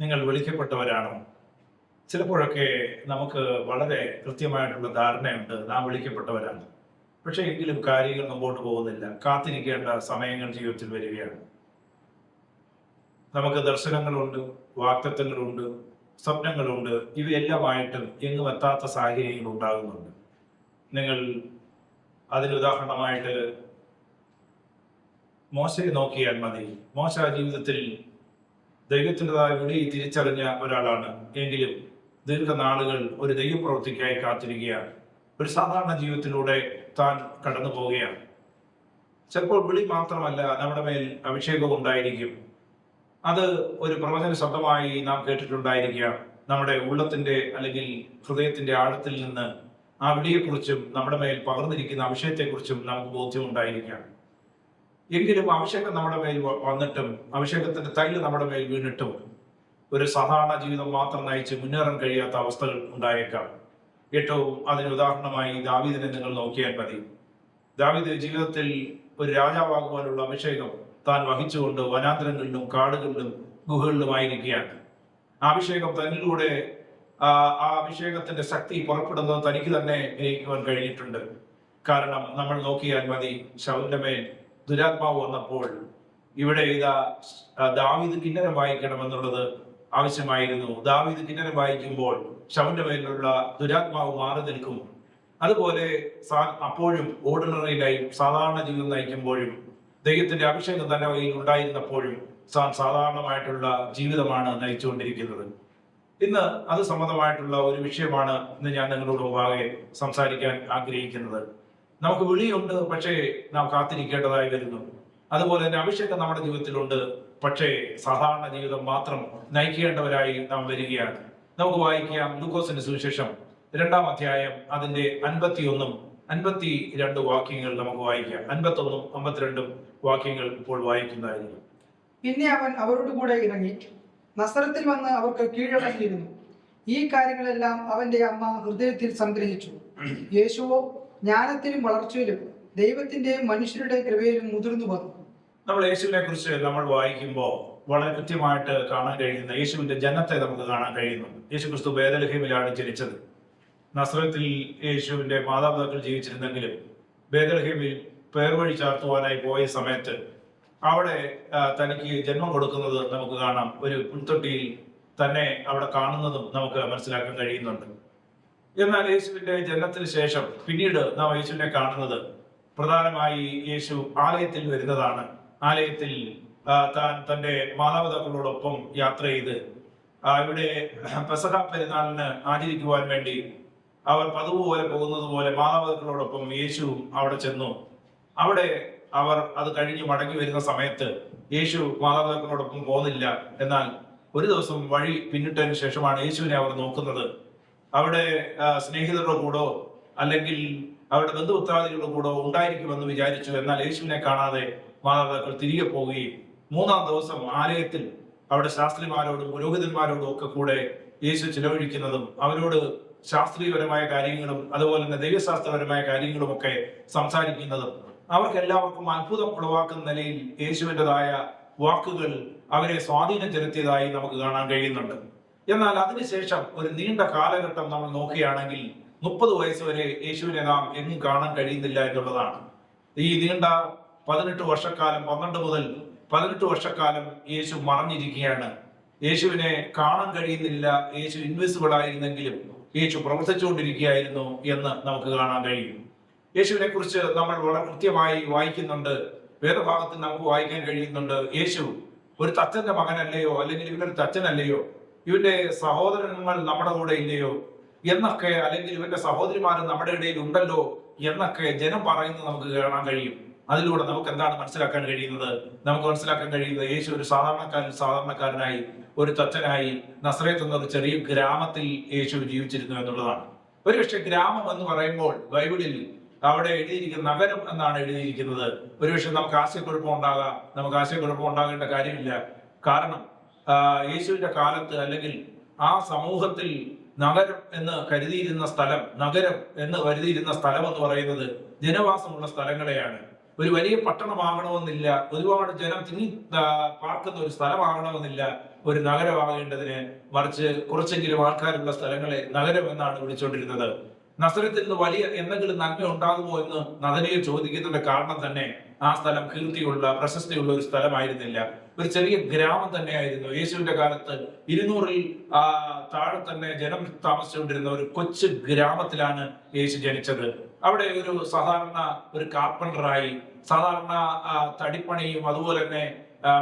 നിങ്ങൾ വിളിക്കപ്പെട്ടവരാണോ? ചിലപ്പോഴൊക്കെ നമുക്ക് വളരെ കൃത്യമായിട്ടുള്ള ധാരണയുണ്ട് നാം വിളിക്കപ്പെട്ടവരാണ്. പക്ഷേ എങ്കിലും കാര്യങ്ങൾ മുമ്പോട്ട് പോകുന്നില്ല. കാത്തിരിക്കേണ്ട സമയങ്ങൾ ജീവിതത്തിൽ വരികയാണ്. നമുക്ക് ദർശനങ്ങളുണ്ട് വാക്തത്വങ്ങളുണ്ട് സ്വപ്നങ്ങളുണ്ട്. ഇവയെല്ലാമായിട്ടും എങ്ങും എത്താത്ത സാഹചര്യങ്ങൾ ഉണ്ടാകുന്നുണ്ട്. നിങ്ങൾ അതിനുദാഹരണമായിട്ട് മോശയെ നോക്കിയാൽ മതി. മോശ ജീവിതത്തിൽ ദൈവത്തിന്റെതായ വിളി തിരിച്ചറിഞ്ഞ ഒരാളാണ്. എങ്കിലും ദീർഘനാളുകൾ ഒരു ദൈവപ്രവൃത്തിക്കായി കാത്തിരിക്കുകയാണ്. ഒരു സാധാരണ ജീവിതത്തിലൂടെ താൻ കടന്നു പോവുകയാണ്. ചിലപ്പോൾ വിളി മാത്രമല്ല നമ്മുടെ മേൽ അഭിഷേകവും ഉണ്ടായിരിക്കും. അത് ഒരു പ്രവചന ശബ്ദമായി നാം കേട്ടിട്ടുണ്ടായിരിക്കാം. നമ്മുടെ ഉള്ളത്തിന്റെ അല്ലെങ്കിൽ ഹൃദയത്തിന്റെ ആഴത്തിൽ നിന്ന് ആ വിളിയെക്കുറിച്ചും നമ്മുടെ മേൽ പകർന്നിരിക്കുന്ന അഭിഷേകത്തെക്കുറിച്ചും നമുക്ക് ബോധ്യം ബോധ്യമുണ്ടായിരിക്കാം എങ്കിലും അഭിഷേകം നമ്മുടെ മേൽ വന്നിട്ടും അഭിഷേകത്തിന്റെ തൈൽ നമ്മുടെ മേൽ വീണിട്ടും ഒരു സാധാരണ ജീവിതം മാത്രം നയിച്ച് മുന്നേറാൻ കഴിയാത്ത അവസ്ഥകൾ ഉണ്ടായേക്കാം. ഏറ്റവും അതിന് ഉദാഹരണമായി ദാവീദിനെ നിങ്ങൾ നോക്കിയാൽ മതി. ദാവീദ് ജീവിതത്തിൽ ഒരു രാജാവാകുവാനുള്ള അഭിഷേകം താൻ വഹിച്ചുകൊണ്ട് വനാന്തരങ്ങളിലും കാടുകളിലും ഗുഹകളിലുമായിരിക്കുകയാണ് ആ അഭിഷേകം തന്നിലൂടെ ആ അഭിഷേകത്തിന്റെ ശക്തി പുറപ്പെടുന്നത് തനിക്ക് തന്നെ ഗ്രഹിക്കുവാൻ കഴിഞ്ഞിട്ടുണ്ട്. കാരണം നമ്മൾ നോക്കിയാൽ മതി ശൗന്റെ മേൽ ദുരാത്മാവ് വന്നപ്പോൾ ഇവിടെ ഇതാ ദാവീദ് കിന്നരം വായിക്കണമെന്നുള്ളത് ആവശ്യമായിരുന്നു. ദാവീദ് കിന്നരം വായിക്കുമ്പോൾ ശവന്റെ മേലുള്ള ദുരാത്മാവ് മാറി നിൽക്കും. അതുപോലെ അപ്പോഴും ഓർഡിനറി ലൈഫ് സാധാരണ ജീവിതം നയിക്കുമ്പോഴും ദൈവത്തിന്റെ അഭിഷേകം തന്നെ കയ്യിൽ ഉണ്ടായിരുന്നപ്പോഴും സാൻ സാധാരണമായിട്ടുള്ള ജീവിതമാണ് നയിച്ചുകൊണ്ടിരിക്കുന്നത്. ഇന്ന് അത് സംബന്ധമായിട്ടുള്ള ഒരു വിഷയമാണ് ഇന്ന് ഞാൻ നിങ്ങളോട് മുമ്പാകെ സംസാരിക്കാൻ ആഗ്രഹിക്കുന്നത്. നമുക്ക് വിളിയുണ്ട് പക്ഷേ നാം കാത്തിരിക്കേണ്ടതായി വരുന്നു. അതുപോലെ തന്നെ അഭിഷേകം നമ്മുടെ ജീവിതത്തിലുണ്ട് പക്ഷേ സാധാരണ ജീവിതം മാത്രം നയിക്കേണ്ടവരായി നാം വരികയാണ്. നമുക്ക് വായിക്കാം ലൂക്കോസിന്റെ സുവിശേഷം രണ്ടാം അധ്യായം അതിന്റെ അൻപത്തിയൊന്നും അൻപത്തി രണ്ട് വാക്യങ്ങൾ നമുക്ക് വായിക്കാം. അൻപത്തൊന്നും അമ്പത്തിരണ്ടും വാക്യങ്ങൾ ഇപ്പോൾ വായിക്കുന്നതായിരിക്കും പിന്നെ അവൻ അവരോട് കൂടെ ഇറങ്ങി. നസ്രത്തിൽ വന്ന് അവർക്ക് കീഴടങ്ങിയിരുന്നു. ഈ കാര്യങ്ങളെല്ലാം അവന്റെ അമ്മ ഹൃദയത്തിൽ സംഗ്രഹിച്ചു. യേശുവോ ജ്ഞാനത്തിലും വളർച്ചയിലും ദൈവത്തിന്റെയും മനുഷ്യരുടെയും കൃപയിലും മുതിർന്നു വന്നു. നമ്മൾ യേശുവിനെ കുറിച്ച് നമ്മൾ വായിക്കുമ്പോൾ വളരെ കൃത്യമായിട്ട് കാണാൻ കഴിയുന്ന യേശുവിന്റെ ജനത്തെ നമുക്ക് കാണാൻ കഴിയുന്നു. യേശു ക്രിസ്തു ബേദലഹീമിലാണ് ജനിച്ചത്. നസ്രത്തിൽ യേശുവിന്റെ മാതാപിതാക്കൾ ജീവിച്ചിരുന്നെങ്കിലും ബേദലഹീമിൽ പേർവഴി ചാർത്തുവാനായി പോയ സമയത്ത് അവിടെ തനിക്ക് ജന്മം കൊടുക്കുന്നത് നമുക്ക് കാണാം. ഒരു പുൽത്തൊട്ടിയിൽ തന്നെ അവിടെ കാണുന്നതും നമുക്ക് മനസ്സിലാക്കാൻ കഴിയുന്നുണ്ട്. എന്നാൽ യേശുവിന്റെ ജനനത്തിന് ശേഷം പിന്നീട് നാം യേശുവിനെ കാണുന്നത് പ്രധാനമായി യേശു ആലയത്തിൽ വരുന്നതാണ്. ആലയത്തിൽ താൻ തന്റെ മാതാപിതാക്കളോടൊപ്പം യാത്ര ചെയ്ത് ഇവിടെ പെസഹ പെരുന്നാളിന് ആചരിക്കുവാൻ വേണ്ടി അവർ പതിവ് പോലെ പോകുന്നത് പോലെ മാതാപിതാക്കളോടൊപ്പം യേശുവും അവിടെ ചെന്നു. അവിടെ അവർ അത് കഴിഞ്ഞ് മടങ്ങി വരുന്ന സമയത്ത് യേശു മാതാപിതാക്കളോടൊപ്പം പോകുന്നില്ല. എന്നാൽ ഒരു ദിവസം വഴി പിന്നിട്ടതിന് ശേഷമാണ് യേശുവിനെ അവർ നോക്കുന്നത്. അവിടെ സ്നേഹിതരുടെ കൂടോ അല്ലെങ്കിൽ അവരുടെ ബന്ധുപുത്രാദികളുടെ കൂടോ ഉണ്ടായിരിക്കുമെന്ന് വിചാരിച്ചു എന്നാൽ യേശുവിനെ കാണാതെ മാതാപിതാക്കൾ തിരികെ പോവുകയും മൂന്നാം ദിവസം ആലയത്തിൽ അവിടെ ശാസ്ത്രിമാരോടും പുരോഹിതന്മാരോടും ഒക്കെ കൂടെ യേശു ചിലവഴിക്കുന്നതും അവരോട് ശാസ്ത്രീയപരമായ കാര്യങ്ങളും അതുപോലെ തന്നെ ദൈവശാസ്ത്രപരമായ കാര്യങ്ങളും ഒക്കെ സംസാരിക്കുന്നതും അവർക്കെല്ലാവർക്കും അത്ഭുതം ഉളവാക്കുന്ന നിലയിൽ യേശുവിന്റെതായ വാക്കുകൾ അവരെ സ്വാധീനം ചെലുത്തിയതായി നമുക്ക് കാണാൻ കഴിയുന്നുണ്ട്. എന്നാൽ അതിനുശേഷം ഒരു നീണ്ട കാലഘട്ടം നമ്മൾ നോക്കുകയാണെങ്കിൽ മുപ്പത് വയസ്സ് വരെ യേശുവിനെ നാം എങ്ങും കാണാൻ കഴിയുന്നില്ല എന്നുള്ളതാണ്. ഈ നീണ്ട പതിനെട്ട് വർഷക്കാലം പന്ത്രണ്ട് മുതൽ പതിനെട്ട് വർഷക്കാലം യേശു മറഞ്ഞിരിക്കുകയാണ്. യേശുവിനെ കാണാൻ കഴിയുന്നില്ല യേശു ഇൻവിസിബിൾ ആയിരുന്നെങ്കിലും യേശു പ്രവർത്തിച്ചുകൊണ്ടിരിക്കുകയായിരുന്നു എന്ന് നമുക്ക് കാണാൻ കഴിയും. യേശുവിനെ കുറിച്ച് നമ്മൾ വളരെ കൃത്യമായി വായിക്കുന്നുണ്ട് വേദഭാഗത്തിൽ നമുക്ക് വായിക്കാൻ കഴിയുന്നുണ്ട്. യേശു ഒരു തച്ചന്റെ മകനല്ലയോ അല്ലെങ്കിൽ ഇവനൊരു തച്ചനല്ലയോ ഇവന്റെ സഹോദരങ്ങൾ നമ്മുടെ കൂടെ ഇല്ലയോ? എന്നൊക്കെ അല്ലെങ്കിൽ ഇവന്റെ സഹോദരിമാരും നമ്മുടെ ഇടയിൽ ഉണ്ടല്ലോ എന്നൊക്കെ ജനം പറയുന്നത് നമുക്ക് കാണാൻ കഴിയും. അതിലൂടെ നമുക്ക് എന്താണ് മനസ്സിലാക്കാൻ കഴിയുന്നത്? നമുക്ക് മനസ്സിലാക്കാൻ കഴിയുന്നത് യേശു ഒരു സാധാരണക്കാരൻ സാധാരണക്കാരനായി ഒരു തച്ചനായി നസ്രയത്ത് എന്ന ചെറിയ ഗ്രാമത്തിൽ യേശു ജീവിച്ചിരുന്നു എന്നുള്ളതാണ്. ഒരുപക്ഷെ ഗ്രാമം എന്ന് പറയുമ്പോൾ ബൈബിളിൽ അവിടെ എഴുതിയിരിക്കുന്ന നഗരം എന്നാണ് എഴുതിയിരിക്കുന്നത്. ഒരുപക്ഷെ നമുക്ക് ആശയക്കുഴപ്പം ഉണ്ടാകാം. നമുക്ക് ആശയക്കുഴപ്പം ഉണ്ടാകേണ്ട കാര്യമില്ല. കാരണം യേശുവിന്റെ കാലത്ത് അല്ലെങ്കിൽ ആ സമൂഹത്തിൽ നഗരം എന്ന് കരുതിയിരുന്ന സ്ഥലം നഗരം എന്ന് കരുതിയിരുന്ന സ്ഥലം എന്ന് പറയുന്നത് ജനവാസമുള്ള സ്ഥലങ്ങളെയാണ്. ഒരു വലിയ പട്ടണമാകണമെന്നില്ല ഒരുപാട് ജനം തിങ്ങി പാർക്കുന്ന ഒരു സ്ഥലമാകണമെന്നില്ല ഒരു നഗരമാകേണ്ടതിന്. മറിച്ച് കുറച്ചെങ്കിലും ആൾക്കാരുള്ള സ്ഥലങ്ങളെ നഗരം എന്നാണ് വിളിച്ചുകൊണ്ടിരുന്നത് നസരത്തിൽ നിന്ന് വലിയ എന്തെങ്കിലും നന്മ ഉണ്ടാകുമോ എന്ന് നദനയിൽ ചോദിക്കുന്നതിന്റെ കാരണം തന്നെ ആ സ്ഥലം കീർത്തിയുള്ള പ്രശസ്തിയുള്ള ഒരു സ്ഥലമായിരുന്നില്ല. ഒരു ചെറിയ ഗ്രാമം തന്നെയായിരുന്നു. യേശുവിന്റെ കാലത്ത് ഇരുന്നൂറിൽ ആ താഴെ തന്നെ ജനം താമസിച്ചുകൊണ്ടിരുന്ന ഒരു കൊച്ചു ഗ്രാമത്തിലാണ് യേശു ജനിച്ചത്. അവിടെ ഒരു സാധാരണ ഒരു കാർപ്പന്ററായി സാധാരണ തടിപ്പണിയും അതുപോലെ തന്നെ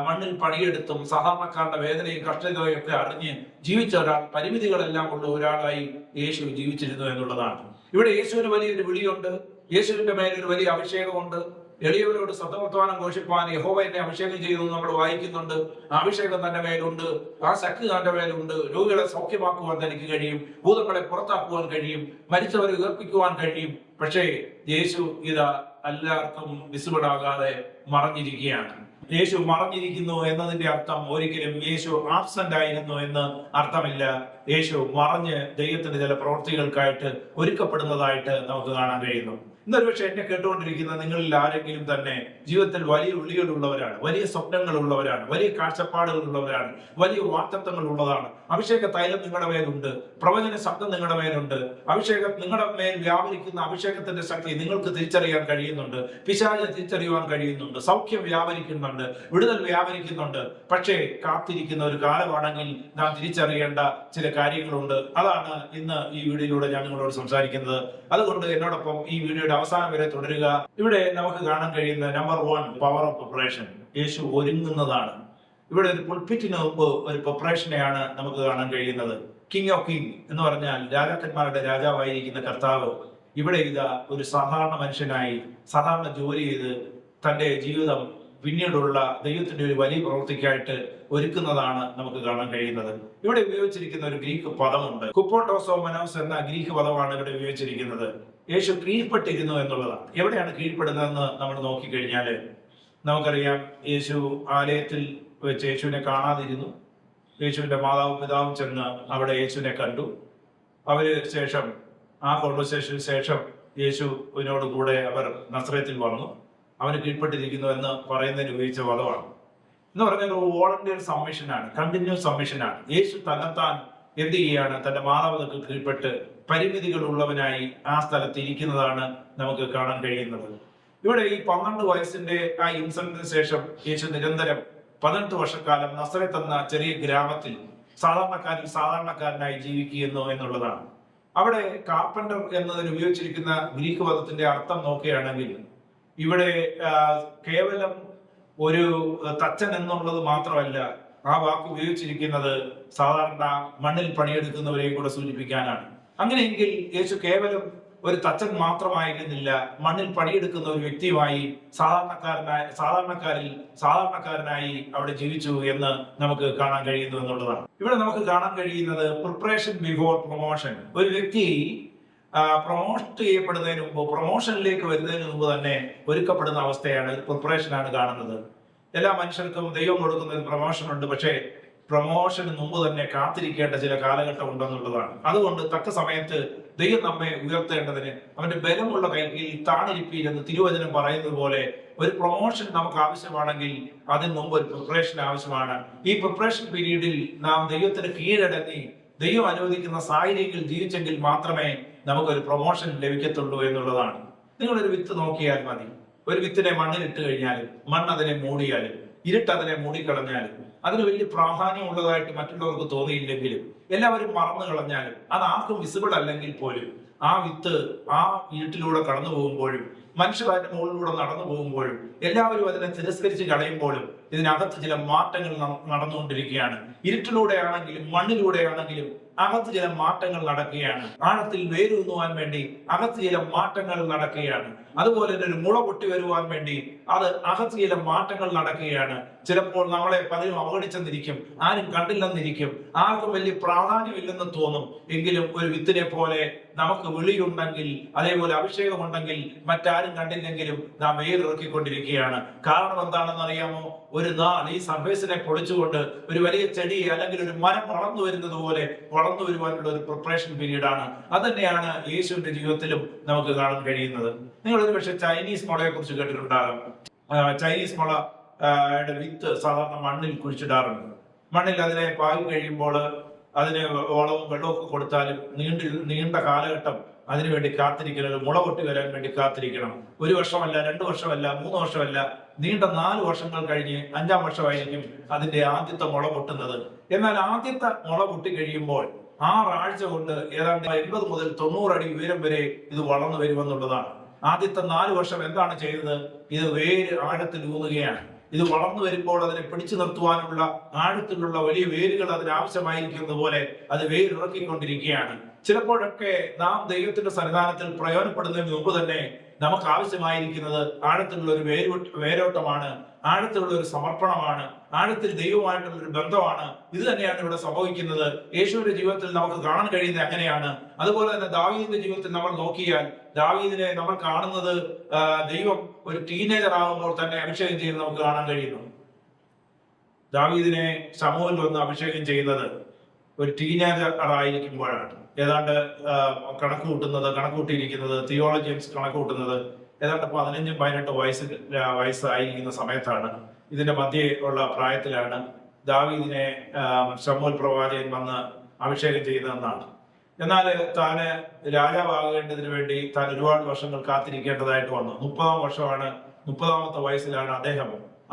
മണ്ണിൽ പണിയെടുത്തും സാധാരണക്കാരുടെ വേദനയും കഷ്ടതയും ഒക്കെ അറിഞ്ഞ് ജീവിച്ച ഒരാൾ പരിമിതികളെല്ലാം ഉള്ള ഒരാളായി യേശു ജീവിച്ചിരുന്നു എന്നുള്ളതാണ്. ഇവിടെ യേശുവിന് വലിയൊരു വിളിയുണ്ട്. യേശുവിന്റെ മേലൊരു വലിയ അഭിഷേകമുണ്ട്. എളിയവരോട് സത്യവർത്തമാനം ഘോഷിപ്പാൻ യഹോവ എന്നെ അഭിഷേകം ചെയ്തു നമ്മൾ വായിക്കുന്നുണ്ട്. അഭിഷേകം തന്റെ മേലുണ്ട്. ആ ശക്തി തന്റെ മേലുണ്ട്. രോഗികളെ സൗഖ്യമാക്കുവാൻ തനിക്ക് കഴിയും. ഭൂതങ്ങളെ പുറത്താക്കുവാൻ കഴിയും. മരിച്ചവരെ ഉയർപ്പിക്കുവാൻ കഴിയും. പക്ഷേ യേശു ഇത് എല്ലാവർക്കും വിസിബിൾ ആകാതെ മറഞ്ഞിരിക്കുകയാണ്. യേശു മറഞ്ഞിരിക്കുന്നു എന്നതിന്റെ അർത്ഥം ഒരിക്കലും യേശു ആബ്സെന്റ് ആയിരുന്നു എന്ന് അർത്ഥമില്ല. യേശു മറഞ്ഞ് ദൈവത്തിന്റെ ചില പ്രവൃത്തികൾക്കായിട്ട് ഒരുക്കപ്പെടുന്നതായിട്ട് നമുക്ക് കാണാൻ കഴിയുന്നു. ഇന്നൊരു പക്ഷെ എന്നെ കേട്ടുകൊണ്ടിരിക്കുന്ന നിങ്ങളിൽ ആരെങ്കിലും തന്നെ ജീവിതത്തിൽ വലിയ വിളികളുള്ളവരാണ് വലിയ സ്വപ്നങ്ങൾ ഉള്ളവരാണ് വലിയ കാഴ്ചപ്പാടുകൾ ഉള്ളവരാണ് വലിയ വാക്തത്വങ്ങൾ ഉള്ളതാണ് അഭിഷേക തൈലം നിങ്ങളുടെ മേലുണ്ട് പ്രവചന ശബ്ദം നിങ്ങളുടെ മേലുണ്ട് അഭിഷേകം നിങ്ങളുടെ മേൽ വ്യാപരിക്കുന്ന അഭിഷേകത്തിന്റെ ശക്തി നിങ്ങൾക്ക് തിരിച്ചറിയാൻ കഴിയുന്നുണ്ട് പിശാചെ തിരിച്ചറിയുവാൻ കഴിയുന്നുണ്ട് സൗഖ്യം വ്യാപരിക്കുന്നുണ്ട് വിടുതൽ വ്യാപരിക്കുന്നുണ്ട്. പക്ഷേ കാത്തിരിക്കുന്ന ഒരു കാലമാണെങ്കിൽ നാം തിരിച്ചറിയേണ്ട ചില കാര്യങ്ങളുണ്ട്. അതാണ് ഇന്ന് ഈ വീഡിയോയിലൂടെ ഞാൻ നിങ്ങളോട് സംസാരിക്കുന്നത്. അതുകൊണ്ട് എന്നോടൊപ്പം ഈ വീഡിയോയുടെ അവസാനം വരെ തുടരുക. ഇവിടെ നമുക്ക് കാണാൻ കഴിയുന്ന number one power of preparation യേശു ഒരുങ്ങുന്നതാണ്. ഇവിടെ ഒരു പുൽപ്പിറ്റിന് മുമ്പ് ഒരു പ്രിപ്പറേഷനെയാണ് നമുക്ക് കാണാൻ കഴിയുന്നത്. കിങ് ഓഫ് കിങ് എന്ന് പറഞ്ഞാൽ രാജാക്കന്മാരുടെ രാജാവായിരിക്കുന്ന കർത്താവ് ഇവിടെ ഇതാ ഒരു സാധാരണ മനുഷ്യനായി സാധാരണ ജോലി ചെയ്ത് തന്റെ ജീവിതം പിന്നീടുള്ള ദൈവത്തിന്റെ ഒരു വലിയ പ്രവൃത്തിക്കായിട്ട് ഒരുക്കുന്നതാണ് നമുക്ക് കാണാൻ കഴിയുന്നത്. ഇവിടെ ഉപയോഗിച്ചിരിക്കുന്ന ഒരു ഗ്രീക്ക് പദമുണ്ട്. കുപ്പോട്ടോസോ മനോസ് എന്ന ഗ്രീക്ക് പദമാണ് ഇവിടെ ഉപയോഗിച്ചിരിക്കുന്നത്. യേശു കീഴ്പ്പെട്ടിരുന്നു എന്നുള്ളതാണ്. എവിടെയാണ് കീഴ്പ്പെടുന്നതെന്ന് നമ്മൾ നോക്കിക്കഴിഞ്ഞാൽ നമുക്കറിയാം യേശു ആലയത്തിൽ വെച്ച് യേശുവിനെ കാണാതിരുന്നു. യേശുവിന്റെ മാതാവും പിതാവും ചെന്ന് അവിടെ യേശുവിനെ കണ്ടു. അവർ ശേഷം ആ കോൺവെർസേഷന് ശേഷം യേശുവിനോട് കൂടെ അവർ നസ്രയത്തിൽ വന്നു. അവന് കീഴ്പ്പെട്ടിരിക്കുന്നു എന്ന് പറയുന്നതിന് ഉപയോഗിച്ച പദമാണ് എന്ന് പറഞ്ഞാൽ ഒരു വോളണ്ടിയർ സബ്മിഷനാണ് കണ്ടിന്യൂസ് സബ്മിഷനാണ്. യേശു തന്നെത്താൻ എന്ത് ചെയ്യുകയാണ്? തന്റെ മാതാപിതാക്കൾ കീഴ്പ്പെട്ട് പരിമിതികൾ ഉള്ളവനായി ആ സ്ഥലത്ത് ഇരിക്കുന്നതാണ് നമുക്ക് കാണാൻ കഴിയുന്നത്. ഇവിടെ ഈ പന്ത്രണ്ട് വയസ്സിന്റെ ആ ഇൻസിഡന്റിന് ശേഷം യേശു നിരന്തരം പതിനെട്ട് വർഷക്കാലം നസ്രത്ത് എന്ന ചെറിയ ഗ്രാമത്തിൽ സാധാരണക്കാരിൽ സാധാരണക്കാരനായി ജീവിക്കുന്നു എന്നുള്ളതാണ്. അവിടെ കാർപ്പന്റർ എന്നതിന് ഉപയോഗിച്ചിരിക്കുന്ന ഗ്രീക്ക് പദത്തിന്റെ അർത്ഥം നോക്കുകയാണെങ്കിൽ ഇവിടെ കേവലം ഒരു തച്ചൻ എന്നുള്ളത് മാത്രമല്ല ആ വാക്ക് ഉപയോഗിച്ചിരിക്കുന്നത് സാധാരണ മണ്ണിൽ പണിയെടുക്കുന്നവരെയും കൂടെ സൂചിപ്പിക്കാനാണ്. അങ്ങനെയെങ്കിൽ യേശു കേവലം ഒരു തച്ചൻ മാത്രമായിരുന്നില്ല. മണ്ണിൽ പണിയെടുക്കുന്ന ഒരു വ്യക്തിയുമായി സാധാരണക്കാരനായി സാധാരണക്കാരിൽ സാധാരണക്കാരനായി അവിടെ ജീവിച്ചു എന്ന് നമുക്ക് കാണാൻ കഴിയുന്നു എന്നുള്ളതാണ്. ഇവിടെ നമുക്ക് കാണാൻ കഴിയുന്നത് പ്രിപ്പറേഷൻ ബിഫോർ പ്രൊമോഷൻ ഒരു വ്യക്തി പ്രൊമോട്ട് ചെയ്യപ്പെടുന്നതിന് മുമ്പ് പ്രൊമോഷനിലേക്ക് വരുന്നതിന് മുമ്പ് തന്നെ ഒരുക്കപ്പെടുന്ന അവസ്ഥയാണ് പ്രിപ്പറേഷനാണ് കാണുന്നത്. എല്ലാ മനുഷ്യർക്കും ദൈവം കൊടുക്കുന്ന ഒരു പ്രൊമോഷൻ ഉണ്ട്. പക്ഷേ പ്രൊമോഷന് മുമ്പ് തന്നെ കാത്തിരിക്കേണ്ട ചില കാലഘട്ടം ഉണ്ടെന്നുള്ളതാണ്. അതുകൊണ്ട് തക്ക സമയത്ത് ദൈവം നമ്മെ ഉയർത്തേണ്ടതിന് അവന്റെ ബലമുള്ള കൈയിൽ താണിരിപ്പിയിൽ എന്ന് തിരുവചനം പറയുന്നത് പോലെ ഒരു പ്രൊമോഷൻ നമുക്ക് ആവശ്യമാണെങ്കിൽ അതിന് മുമ്പ് ഒരു പ്രിപ്പറേഷൻ ആവശ്യമാണ്. ഈ പ്രിപ്പറേഷൻ പീരീഡിൽ നാം ദൈവത്തിന് കീഴടങ്ങി ദൈവം അനുവദിക്കുന്ന സാഹചര്യത്തിൽ ജീവിച്ചെങ്കിൽ മാത്രമേ നമുക്ക് ഒരു പ്രൊമോഷൻ ലഭിക്കത്തുള്ളൂ എന്നുള്ളതാണ്. നിങ്ങളൊരു വിത്ത് നോക്കിയാൽ മതി. ഒരു വിത്തിനെ മണ്ണിലിട്ട് കഴിഞ്ഞാൽ മണ്ണ് അതിനെ മൂടിയാലും ഇരുട്ട് അതിനെ മൂടിക്കളഞ്ഞാലും അതിന് വലിയ പ്രാധാന്യം ഉള്ളതായിട്ട് മറ്റുള്ളവർക്ക് തോന്നിയില്ലെങ്കിലും എല്ലാവരും മറന്നു കളഞ്ഞാലും അത് ആർക്കും വിസിബിൾ അല്ലെങ്കിൽ പോലും. ആ വിത്ത് ആ വീട്ടിലൂടെ കടന്നു പോകുമ്പോഴും മനുഷ്യരായിട്ട് മുകളിലൂടെ നടന്നു പോകുമ്പോഴും എല്ലാവരും അതിനെ തിരസ്കരിച്ച് കളയുമ്പോഴും ഇതിനകത്ത് ചില മാറ്റങ്ങൾ നടന്നുകൊണ്ടിരിക്കുകയാണ്. ഇരുട്ടിലൂടെയാണെങ്കിലും മണ്ണിലൂടെയാണെങ്കിലും അകത്ത് ചില മാറ്റങ്ങൾ നടക്കുകയാണ്. ആഴത്തിൽ വേരൂന്നുവാൻ വേണ്ടി അകത്ത് ചില മാറ്റങ്ങൾ നടക്കുകയാണ്. അതുപോലെ തന്നെ ഒരു മുള പൊട്ടി വരുവാൻ വേണ്ടി അത് അകത്ത് ചില മാറ്റങ്ങൾ നടക്കുകയാണ്. ചിലപ്പോൾ നമ്മളെ പലരും അവഗണിച്ചെന്നിരിക്കും ആരും കണ്ടില്ലെന്നിരിക്കും ആർക്കും വലിയ പ്രാധാന്യമില്ലെന്ന് തോന്നും. എങ്കിലും ഒരു വിത്തിനെ പോലെ നമുക്ക് വിളിയുണ്ടെങ്കിൽ അതേപോലെ അഭിഷേകമുണ്ടെങ്കിൽ മറ്റാരും കണ്ടില്ലെങ്കിലും നാം വെയിലിറക്കിക്കൊണ്ടിരിക്കുകയാണ് കാരണം എന്താണെന്ന് അറിയാമോ ഒരു നാൾ ഈ സർഫേസിനെ പൊളിച്ചുകൊണ്ട് ഒരു വലിയ ചെടി അല്ലെങ്കിൽ ഒരു മരം വളർന്നു വരുന്നത് പോലെ വളർന്നു വരുവാനുള്ള ഒരു പ്രിപ്പറേഷൻ പീരീഡ് ആണ് അത് തന്നെയാണ് യേശുവിന്റെ ജീവിതത്തിലും നമുക്ക് കാണാൻ കഴിയുന്നത്. നിങ്ങൾ ഒരു പക്ഷേ ചൈനീസ് മുളയെ കുറിച്ച് കേട്ടിട്ടുണ്ടാകും ചൈനീസ് മുള വിത്ത് സാധാരണ മണ്ണിൽ കുഴിച്ചിടാറുണ്ട്. മണ്ണിൽ അതിനെ പാകി കഴിയുമ്പോൾ അതിന് വളവും വെള്ളമൊക്കെ കൊടുത്താലും നീണ്ട നീണ്ട കാലഘട്ടം അതിനുവേണ്ടി കാത്തിരിക്കണം മുള പൊട്ടി വരാൻ വേണ്ടി കാത്തിരിക്കണം. ഒരു വർഷമല്ല രണ്ട് വർഷമല്ല മൂന്ന് വർഷമല്ല നീണ്ട നാല് വർഷങ്ങൾ കഴിഞ്ഞ് അഞ്ചാം വർഷമായിരിക്കും അതിന്റെ ആദ്യത്തെ മുള പൊട്ടുന്നത്. എന്നാൽ ആദ്യത്തെ മുള പൊട്ടി കഴിയുമ്പോൾ ആറാഴ്ച കൊണ്ട് ഏതാണ്ട് എൺപത് മുതൽ തൊണ്ണൂറ് അടി ഉയരം വരെ ഇത് വളർന്നു വരുമെന്നുള്ളതാണ്. ആദ്യത്തെ നാല് വർഷം എന്താണ് ചെയ്തത്? ഇത് വേര് ആഴത്തിൽ ഊന്നുകയാണ്. ഇത് വളർന്നു വരുമ്പോൾ അതിനെ പിടിച്ചു നിർത്തുവാനുള്ള ആഴത്തിലുള്ള വലിയ വേരുകൾ അതിന് ആവശ്യമായിരിക്കുന്നത് പോലെ അത് വേരിറക്കിക്കൊണ്ടിരിക്കുകയാണ്. ചിലപ്പോഴൊക്കെ നാം ദൈവത്തിന്റെ സന്നിധാനത്തിൽ പ്രയോജനപ്പെടുന്നതിന് മുമ്പ് തന്നെ നമുക്ക് ആവശ്യമായിരിക്കുന്നത് ആഴത്തിലുള്ള ഒരു വേരു വേരോട്ടമാണ് ആഴത്തിലുള്ള ഒരു സമർപ്പണമാണ് ആഴത്തിൽ ദൈവമായിട്ടുള്ള ഒരു ബന്ധമാണ്. ഇത് തന്നെയാണ് ഇവിടെ സംഭവിക്കുന്നത്. യേശുവിന്റെ ജീവിതത്തിൽ നമുക്ക് കാണാൻ കഴിയുന്നത് അങ്ങനെയാണ്. അതുപോലെ തന്നെ ദാവീദിന്റെ ജീവിതത്തിൽ നമ്മൾ നോക്കിയാൽ ദാവീദിനെ നമ്മൾ കാണുന്നത് ദൈവം ഒരു ടീനേജർ ആകുമ്പോൾ തന്നെ അഭിഷേകം ചെയ്യുന്നത് നമുക്ക് കാണാൻ കഴിയുന്നു. ദാവീദിനെ സമൂഹത്തിൽ വന്ന് അഭിഷേകം ചെയ്യുന്നത് ഒരു ടീനേജർ ആയിരിക്കുമ്പോഴാണ്. ഏതാണ്ട് കണക്ക് കൂട്ടുന്നത് കണക്ക് കൂട്ടിയിരിക്കുന്നത് തിയോളജിയൻസ് കണക്ക് കൂട്ടുന്നത് ഏതാണ്ട് പതിനഞ്ചും പതിനെട്ട് വയസ്സ് വയസ്സായിരിക്കുന്ന സമയത്താണ് ഇതിന്റെ മധ്യേ ഉള്ള പ്രായത്തിലാണ് ദാവീദിനെ ഷമോൽ പ്രവാചകൻ വന്ന് അഭിഷേകം ചെയ്യുന്നതെന്നാണ് എന്നാൽ താന് രാജാവാകേണ്ടതിന് വേണ്ടി താൻ ഒരുപാട് വർഷങ്ങൾ കാത്തിരിക്കേണ്ടതായിട്ട് വന്നു. മുപ്പതാം വർഷമാണ് മുപ്പതാമത്തെ വയസ്സിലാണ് അദ്ദേഹം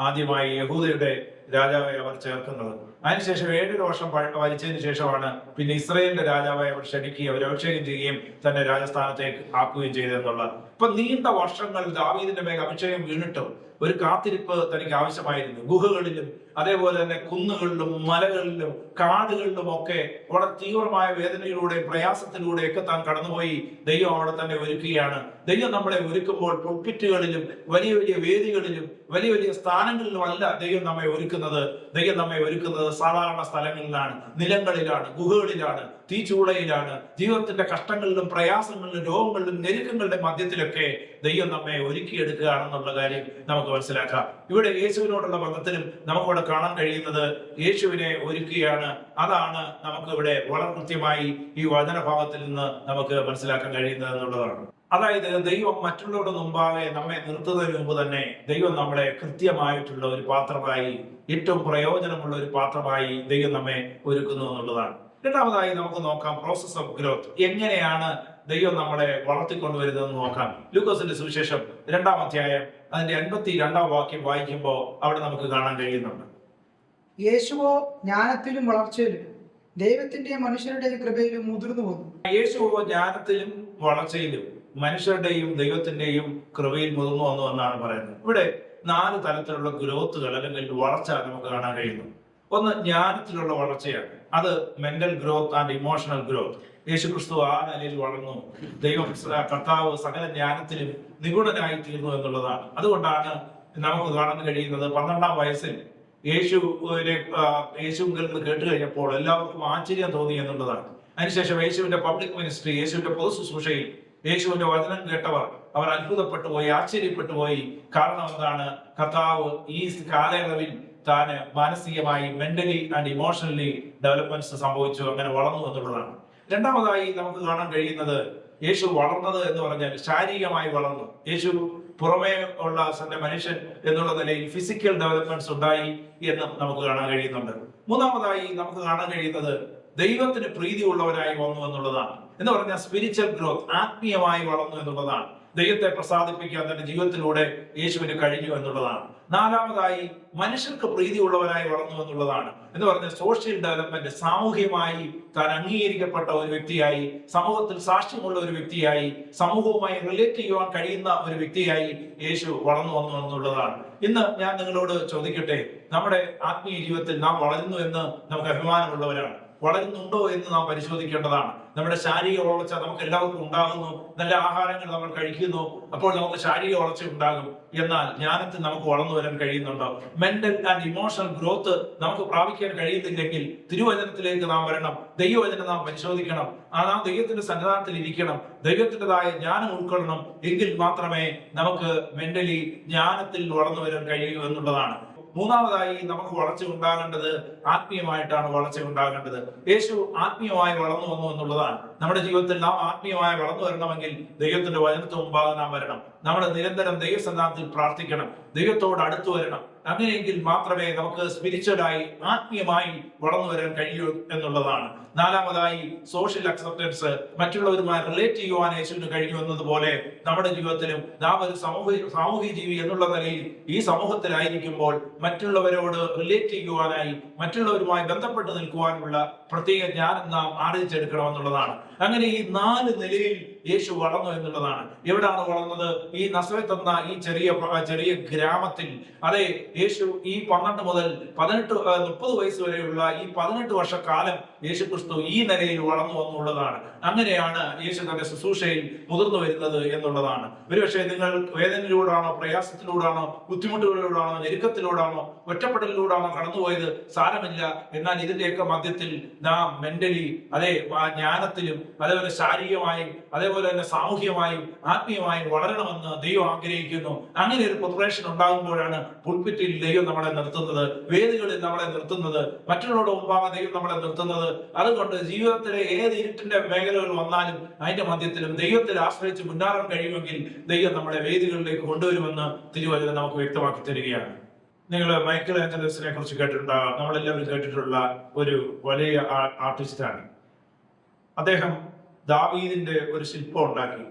ആദ്യമായി യഹൂദയുടെ രാജാവായി അവർ ചേർക്കുന്നത്. അതിനുശേഷം ഏഴര വർഷം വലിച്ചതിന് ശേഷമാണ് പിന്നെ ഇസ്രയേലിന്റെ രാജാവായ അവർ ക്ഷണിക്കുകയും അവർ അഭിഷേകം ചെയ്യുകയും തന്നെ രാജസ്ഥാനത്തേക്ക് ആക്കുകയും ചെയ്തെന്നുള്ളത് ഇപ്പൊ നീണ്ട വർഷങ്ങൾ ദാവീദിന്റെ മേൽ അഭിഷേകം വീണിട്ടും ഒരു കാത്തിരിപ്പ് തനിക്ക് ആവശ്യമായിരുന്നു. ഗുഹകളിലും അതേപോലെ തന്നെ കുന്നുകളിലും മലകളിലും കാടുകളിലും ഒക്കെ വളരെ തീവ്രമായ വേദനയിലൂടെ പ്രയാസത്തിലൂടെ ഒക്കെ താൻ കടന്നുപോയി. ദൈവം അവിടെ തന്നെ ഒരുക്കുകയാണ്. ദൈവം നമ്മളെ ഒരുക്കുമ്പോൾ പുൽപ്പിറ്റുകളിലും വലിയ വലിയ വേദികളിലും വലിയ വലിയ സ്ഥാനങ്ങളിലും അല്ല ദൈവം നമ്മെ ഒരുക്കുന്നത്. ദൈവം നമ്മെ ഒരുക്കുന്നത് സാധാരണ സ്ഥലങ്ങളിലാണ് നിലങ്ങളിലാണ് ഗുഹകളിലാണ് തീച്ചൂളയിലാണ് ജീവിതത്തിന്റെ കഷ്ടങ്ങളിലും പ്രയാസങ്ങളിലും രോഗങ്ങളിലും ഞെരുക്കങ്ങളുടെ മധ്യത്തിലൊക്കെ ദൈവം നമ്മെ ഒരുക്കിയെടുക്കുകയാണെന്നുള്ള കാര്യം നമുക്ക് മനസ്സിലാക്കാം. ഇവിടെ യേശുവിനോടുള്ള ബന്ധത്തിലും നമുക്കിവിടെ കാണാൻ കഴിയുന്നത് യേശുവിനെ ഒരുക്കുകയാണ്. അതാണ് നമുക്ക് ഇവിടെ വളരെ കൃത്യമായി ഈ വചനഭാവത്തിൽ നിന്ന് നമുക്ക് മനസ്സിലാക്കാൻ കഴിയുന്നത് എന്നുള്ളതാണ്. അതായത് ദൈവം മറ്റുള്ളവരുടെ മുമ്പാകെ നമ്മെ നിർത്തുന്നതിന് മുമ്പ് തന്നെ ദൈവം നമ്മളെ കൃത്യമായിട്ടുള്ള ഒരു പാത്രമായി ഏറ്റവും പ്രയോജനമുള്ള ഒരു പാത്രമായി ദൈവം നമ്മെ ഒരുക്കുന്നു എന്നുള്ളതാണ്. രണ്ടാമതായി നമുക്ക് നോക്കാം പ്രോസസ് ഓഫ് ഗ്രോത്ത് എങ്ങനെയാണ് ദൈവം നമ്മളെ വളർത്തിക്കൊണ്ടുവരുന്നതെന്ന് നോക്കാം. ലൂക്കോസിന്റെ സുവിശേഷം രണ്ടാം അധ്യായം അതിന്റെ എൺപത്തി രണ്ടാം വാക്യം വായിക്കുമ്പോൾ അവിടെ നമുക്ക് കാണാൻ കഴിയുന്നുണ്ട്. യേശുവോ ജ്ഞാനത്തിലും വളർച്ചയിലും ദൈവത്തിന്റെയും മനുഷ്യരുടെയും കൃപയിലും മുതിർന്നു പോകുന്നു യേശുവോ ജ്ഞാനത്തിലും വളർച്ചയിലും മനുഷ്യരുടെയും ദൈവത്തിന്റെയും കൃപയിൽ മുതിർന്നു വന്നു എന്നാണ് പറയുന്നത്. ഇവിടെ നാല് തരത്തിലുള്ള ഗ്രോത്തുകൾ അല്ലെങ്കിൽ വളർച്ച നമുക്ക് കാണാൻ കഴിയുന്നു. ഒന്ന് ജ്ഞാനത്തിലുള്ള വളർച്ചയാണ്. അത് mental growth and emotional growth യേശു ക്രിസ്തു ആ നിലയിൽ വളർന്നു. ദൈവം കർത്താവ് സകല ജ്ഞാനത്തിലും നിപുണനായി തീർന്നു എന്നുള്ളതാണ്. അതുകൊണ്ടാണ് നമുക്ക് കാണാൻ കഴിയുന്നത് പന്ത്രണ്ടാം വയസ്സിൽ യേശുവിനെ യേശുങ്കിൽ നിന്ന് കേട്ട് കഴിഞ്ഞപ്പോൾ എല്ലാവർക്കും ആശ്ചര്യം തോന്നി എന്നുള്ളതാണ്. അതിനുശേഷം യേശുവിന്റെ പബ്ലിക് മിനിസ്ട്രി യേശുവിന്റെ പൊതു ശുശ്രൂഷയിൽ യേശുവിന്റെ വചനം കേട്ടവർ അവർ അത്ഭുതപ്പെട്ടു പോയി ആശ്ചര്യപ്പെട്ടു പോയി. കാരണം എന്താണ്? കർത്താവ് ഈ കാലയളവിൽ താന് മാനസികമായി മെന്റലി ആൻഡ് ഇമോഷണലി ഡെവലപ്മെന്റ്സ് സംഭവിച്ചു അങ്ങനെ വളർന്നു എന്നുള്ളതാണ്. രണ്ടാമതായി നമുക്ക് കാണാൻ കഴിയുന്നത് യേശു വളർന്നത് എന്ന് പറഞ്ഞാൽ ശാരീരികമായി വളർന്നു. യേശു പുറമേ ഉള്ള സന്റെ മനുഷ്യൻ എന്നുള്ള നിലയിൽ ഫിസിക്കൽ ഡെവലപ്മെന്റ്സ് ഉണ്ടായി എന്ന് നമുക്ക് കാണാൻ കഴിയുന്നുണ്ട്. മൂന്നാമതായി നമുക്ക് കാണാൻ കഴിയുന്നത് ദൈവത്തിന് പ്രീതി ഉള്ളവരായി വന്നു എന്നുള്ളതാണ്. എന്ന് പറഞ്ഞാൽ സ്പിരിച്വൽ ഗ്രോത്ത് ആത്മീയമായി വളർന്നു എന്നുള്ളതാണ്. ദൈവത്തെ പ്രസാദിപ്പിക്കാൻ തന്റെ ജീവിതത്തിലൂടെ യേശുവിന് കഴിഞ്ഞു എന്നുള്ളതാണ്. നാലാമതായി മനുഷ്യർക്ക് പ്രീതി ഉള്ളവരായി വളർന്നു എന്നുള്ളതാണ്. എന്ന് പറഞ്ഞ സോഷ്യൽ ഡെവലപ്മെന്റ് സാമൂഹ്യമായി താൻ അംഗീകരിക്കപ്പെട്ട ഒരു വ്യക്തിയായി സമൂഹത്തിൽ സാക്ഷ്യമുള്ള ഒരു വ്യക്തിയായി സമൂഹവുമായി റിലേറ്റ് ചെയ്യുവാൻ കഴിയുന്ന ഒരു വ്യക്തിയായി യേശു വളർന്നു വന്നു എന്നുള്ളതാണ്. ഇന്ന് ഞാൻ നിങ്ങളോട് ചോദിക്കട്ടെ നമ്മുടെ ആത്മീയ ജീവിതത്തിൽ നാം വളരുന്നു എന്ന് നമുക്ക് അഭിമാനമുള്ളവരാണ്. വളരുന്നുണ്ടോ എന്ന് നാം പരിശോധിക്കേണ്ടതാണ്. നമ്മുടെ ശാരീരിക വളർച്ച നമുക്ക് എല്ലാവർക്കും ഉണ്ടാകുന്നു. നല്ല ആഹാരങ്ങൾ നമ്മൾ കഴിക്കുന്നു. അപ്പോൾ നമുക്ക് ശാരീരിക വളർച്ച ഉണ്ടാകും. എന്നാൽ ജ്ഞാനത്തിൽ നമുക്ക് വളർന്നു വരാൻ കഴിയുന്നുണ്ടോ? മെന്റൽ ആൻഡ് ഇമോഷണൽ ഗ്രോത്ത് നമുക്ക് പ്രാപിക്കാൻ കഴിയുന്നില്ലെങ്കിൽ തിരുവചനത്തിലേക്ക് നാം വരണം. ദൈവവചനം നാം പരിശോധിക്കണം. ആ നാം ദൈവത്തിന്റെ സന്നിധാനത്തിൽ ഇരിക്കണം. ദൈവത്തിന്റെതായ ജ്ഞാനം ഉൾക്കൊള്ളണം. എങ്കിൽ മാത്രമേ നമുക്ക് മെന്റലി ജ്ഞാനത്തിൽ വളർന്നു വരാൻ കഴിയൂ എന്നുള്ളതാണ്. മൂന്നാമതായി നമുക്ക് വളർച്ച ഉണ്ടാകേണ്ടത് ആത്മീയമായിട്ടാണ് വളർച്ച ഉണ്ടാകേണ്ടത്. യേശു ആത്മീയമായി വളർന്നു വന്നു എന്നുള്ളതാണ്. നമ്മുടെ ജീവിതത്തിൽ നാം ആത്മീയമായി വളർന്നു വരണമെങ്കിൽ ദൈവത്തിന്റെ വചനത്തിന് മുമ്പാകെ നാം വരണം. നമ്മൾ നിരന്തരം ദൈവസന്നാഹത്തിൽ പ്രാർത്ഥിക്കണം. ദൈവത്തോട് അടുത്തു വരണം. അങ്ങനെയെങ്കിൽ മാത്രമേ നമുക്ക് സ്പിരിച്വലായി ആത്മീയമായി വളർന്നു വരാൻ കഴിയൂ എന്നുള്ളതാണ്. നാലാമതായി സോഷ്യൽ അക്സെപ്റ്റൻസ് മറ്റുള്ളവരുമായി റിലേറ്റ് ചെയ്യുവാൻ യേശുവിന് കഴിഞ്ഞു എന്നതുപോലെ നമ്മുടെ ജീവിതത്തിലും നാം ഒരു സാമൂഹിക സാമൂഹിക ജീവി എന്നുള്ള നിലയിൽ ഈ സമൂഹത്തിലായിരിക്കുമ്പോൾ മറ്റുള്ളവരോട് റിലേറ്റ് ചെയ്യുവാനായി മറ്റുള്ളവരുമായി ബന്ധപ്പെട്ട് നിൽക്കുവാനുള്ള പ്രത്യേക ജ്ഞാനം നാം ആർജിച്ചെടുക്കണം എന്നുള്ളതാണ് അങ്ങനെ ഈ നാല് നിലയിൽ യേശു വളർന്നു എന്നുള്ളതാണ്. എവിടാണ് വളർന്നത്? ഈ നസ്രത്ത് എന്ന ഈ ചെറിയ ചെറിയ ഗ്രാമത്തിൽ. അതെ യേശു ഈ പന്ത്രണ്ട് മുതൽ പതിനെട്ട് മുപ്പത് വയസ്സ് വരെയുള്ള ഈ പതിനെട്ട് വർഷക്കാലം യേശു ക്രിസ്തു ഈ നിലയിൽ വളർന്നു വന്നുള്ളതാണ്. അങ്ങനെയാണ് യേശു തന്റെ ശുശ്രൂഷയിൽ മുതിർന്നു വരുന്നത് എന്നുള്ളതാണ്. ഒരുപക്ഷെ നിങ്ങൾ വേദനയിലൂടാണോ പ്രയാസത്തിലൂടാണോ ബുദ്ധിമുട്ടുകളിലൂടാണോ ഞെരുക്കത്തിലൂടാണോ ഒറ്റപ്പെടലിലൂടാണോ കടന്നുപോയത്? സാരമില്ല. എന്നാൽ ഇതിന്റെയൊക്കെ മധ്യത്തിൽ നാം മെന്റലി അതെ ജ്ഞാനത്തിലും അതേപോലെ ശാരീരികമായും അതേപോലെ തന്നെ സാമൂഹ്യമായും ആത്മീയമായും വളരണമെന്ന് ദൈവം ആഗ്രഹിക്കുന്നു. അങ്ങനെ ഒരു പ്രിപ്പറേഷൻ ഉണ്ടാകുമ്പോഴാണ് പുൽപ്പിറ്റിൽ ദൈവം നമ്മളെ നിർത്തുന്നത്. വേദികളിൽ നമ്മളെ നിർത്തുന്നത്. മറ്റുള്ളവരുടെ മുമ്പാകെ ദൈവം നമ്മളെ നിർത്തുന്നത്. അതുകൊണ്ട് ജീവിതത്തിലെ ഏത് ഇരുട്ടിന്റെ മേഖലകൾ വന്നാലും അതിന്റെ മധ്യത്തിലും ദൈവത്തിൽ ആശ്രയിച്ച് മുന്നേറാൻ കഴിയുമെങ്കിൽ ദൈവം നമ്മളെ വേദികളിലേക്ക് കൊണ്ടുവരുമെന്ന് തിരുവചനം നമുക്ക് വ്യക്തമാക്കി തരികയാണ്. നിങ്ങൾ മൈക്കിൾ ആഞ്ചലസിനെ കുറിച്ച് കേട്ടിട്ടുണ്ടാകാം നമ്മളെല്ലാവരും കേട്ടിട്ടുള്ള ഒരു വലിയ ആർട്ടിസ്റ്റാണ്. അദ്ദേഹം ദാവീദിന്റെ ഒരു ശില്പം ഉണ്ടാക്കി.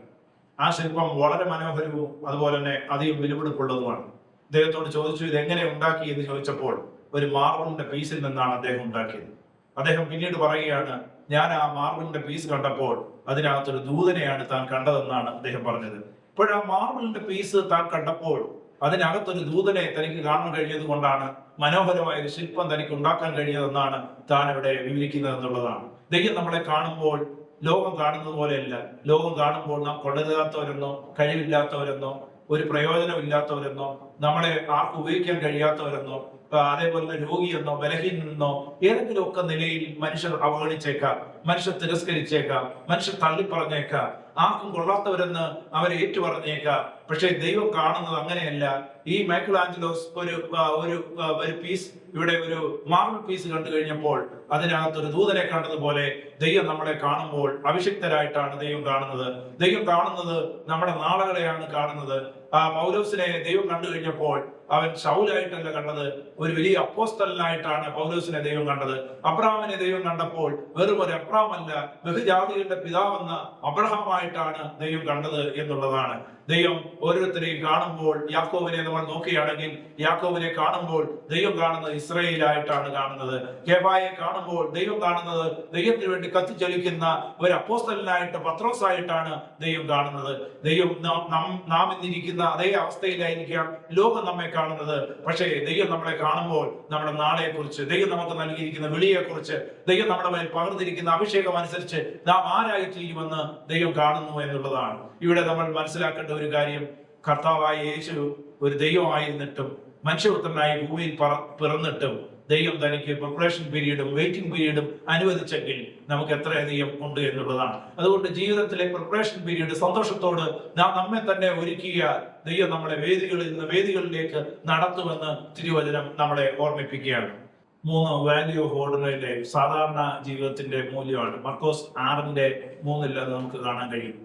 ആ ശില്പം വളരെ മനോഹരവും അതുപോലെ തന്നെ അധികം വിലപിടിപ്പുള്ളതുമാണ്. അദ്ദേഹത്തോട് ചോദിച്ചു ഇത് എങ്ങനെ ഉണ്ടാക്കി? എന്ന് ചോദിച്ചപ്പോൾ ഒരു മാർബിളിന്റെ പീസിൽ നിന്നാണ് അദ്ദേഹം ഉണ്ടാക്കിയത്. അദ്ദേഹം പിന്നീട് പറയുകയാണ് ഞാൻ ആ മാർബിളിന്റെ പീസ് കണ്ടപ്പോൾ അതിനകത്തൊരു ദൂതനെയാണ് താൻ കണ്ടതെന്നാണ് അദ്ദേഹം പറഞ്ഞത്. ഇപ്പോൾ ആ മാർബിളിന്റെ പീസ് താൻ കണ്ടപ്പോൾ അതിനകത്തൊരു ദൂതനെ തനിക്ക് കാണാൻ കഴിഞ്ഞത് കൊണ്ടാണ് മനോഹരമായ ഒരു ശില്പം തനിക്ക് ഉണ്ടാക്കാൻ കഴിഞ്ഞതെന്നാണ് താൻ ഇവിടെ വിവരിക്കുന്നത് എന്നുള്ളതാണ്. ദൈവം നമ്മളെ കാണുമ്പോൾ ലോകം കാണുന്നത് പോലെയല്ല ലോകം കാണുമ്പോൾ നാം കൊള്ളരുതാത്തവരെന്നോ കഴിവില്ലാത്തവരെന്നോ ഒരു പ്രയോജനമില്ലാത്തവരെന്നോ നമ്മളെ ആർക്കും ഉപയോഗിക്കാൻ കഴിയാത്തവരെന്നോ അതേപോലെ രോഗിയെന്നോ ബലഹീനെന്നോ ഏതെങ്കിലും ഒക്കെ നിലയിൽ മനുഷ്യർ അവഗണിച്ചേക്കാം മനുഷ്യർ തിരസ്കരിച്ചേക്കാം മനുഷ്യർ തള്ളിപ്പറഞ്ഞേക്കാം ആർക്കും കൊള്ളാത്തവരെന്ന് അവരെ ഏറ്റുപറഞ്ഞേക്കാം. പക്ഷേ ദൈവം കാണുന്നത് അങ്ങനെയല്ല. ഈ മൈക്കിൾ ആഞ്ചലോസ് ഒരു ഒരു ഒരു പീസ് ഇവിടെ ഒരു മാർബിൾ പീസ് കണ്ടു കഴിഞ്ഞപ്പോൾ അതിനകത്ത് ഒരു ദൂതനെ കണ്ടതുപോലെ ദൈവം നമ്മളെ കാണുമ്പോൾ അഭിഷിക്തരായിട്ടാണ് ദൈവം കാണുന്നത്. ദൈവം കാണുന്നത് നമ്മുടെ നാളുകളെയാണ് കാണുന്നത്. ആ പൗലോസിനെ ദൈവം കണ്ടു കഴിഞ്ഞപ്പോൾ അവൻ ഷൗലായിട്ടല്ല കണ്ടത്. ഒരു വലിയ അപ്പോസ്തലനായിട്ടാണ് പൗലോസിനെ ദൈവം കണ്ടത്. അബ്രഹാമിനെ ദൈവം കണ്ടപ്പോൾ വെറും ഒരു അബ്രഹാമല്ല ബഹുജാതികളുടെ പിതാവെന്ന അബ്രഹാമായിട്ടാണ് ദൈവം കണ്ടത് എന്നുള്ളതാണ്. ദൈവം ഓരോരുത്തരെയും കാണുമ്പോൾ യാക്കോവിനെ നമ്മൾ നോക്കുകയാണെങ്കിൽ യാക്കോവിനെ കാണുമ്പോൾ ദൈവം കാണുന്നത് ഇസ്രയേലായിട്ടാണ് കാണുന്നത്. കേബായെ കാണുമ്പോൾ ദൈവം കാണുന്നത് ദൈവത്തിന് വേണ്ടി കത്തിച്ചൊലിക്കുന്ന ഒരു അപ്പോസ്റ്റലിനായിട്ട് പത്രോസായിട്ടാണ് ദൈവം കാണുന്നത്. ദൈവം നാം- നാം- ഇന്നിരിക്കുന്ന അതേ അവസ്ഥയിലായിരിക്കാം ലോകം നമ്മെ കാണുന്നത്. പക്ഷേ ദൈവം നമ്മളെ കാണുമ്പോൾ നമ്മുടെ നാളെ കുറിച്ച് ദൈവം നമുക്ക് നൽകിയിരിക്കുന്ന വിളിയെ കുറിച്ച് ദൈവം നമ്മുടെ മേൽ പകർന്നിരിക്കുന്ന അഭിഷേകം അനുസരിച്ച് നാം ആരായി തീരുമെന്ന് ദൈവം കാണുന്നു എന്നുള്ളതാണ്. ഇവിടെ നമ്മൾ മനസ്സിലാക്കേണ്ട ഒരു കാര്യം കർത്താവായ യേശു ഒരു ദൈവമായിരുന്നിട്ടും മനുഷ്യപുത്രനായി ഭൂമിയിൽ പറ- പിറന്നിട്ടും ദൈവം തനിക്ക് പ്രിപ്പറേഷൻ പീരീഡും വെയിറ്റിംഗ് പീരീഡും അനുവദിച്ചെങ്കിൽ നമുക്ക് എത്രയധികം ഉണ്ട് എന്നുള്ളതാണ്. അതുകൊണ്ട് ജീവിതത്തിലെ പ്രിപ്പറേഷൻ പീരീഡ് സന്തോഷത്തോട് നാം നമ്മെ തന്നെ ഒരുക്കിയ ദൈവം നമ്മുടെ വേദികളിൽ നിന്ന് വേദികളിലേക്ക് നടത്തുമെന്ന് തിരുവചനം നമ്മളെ ഓർമ്മിപ്പിക്കുകയാണ്. മൂന്ന് വാല്യൂ ഓഫ് ഓർഡിനറിന്റെ സാധാരണ ജീവിതത്തിന്റെ മൂല്യമാണ് മർക്കോസ് ആറിന്റെ മൂന്നിൽ അത് നമുക്ക് കാണാൻ കഴിയും.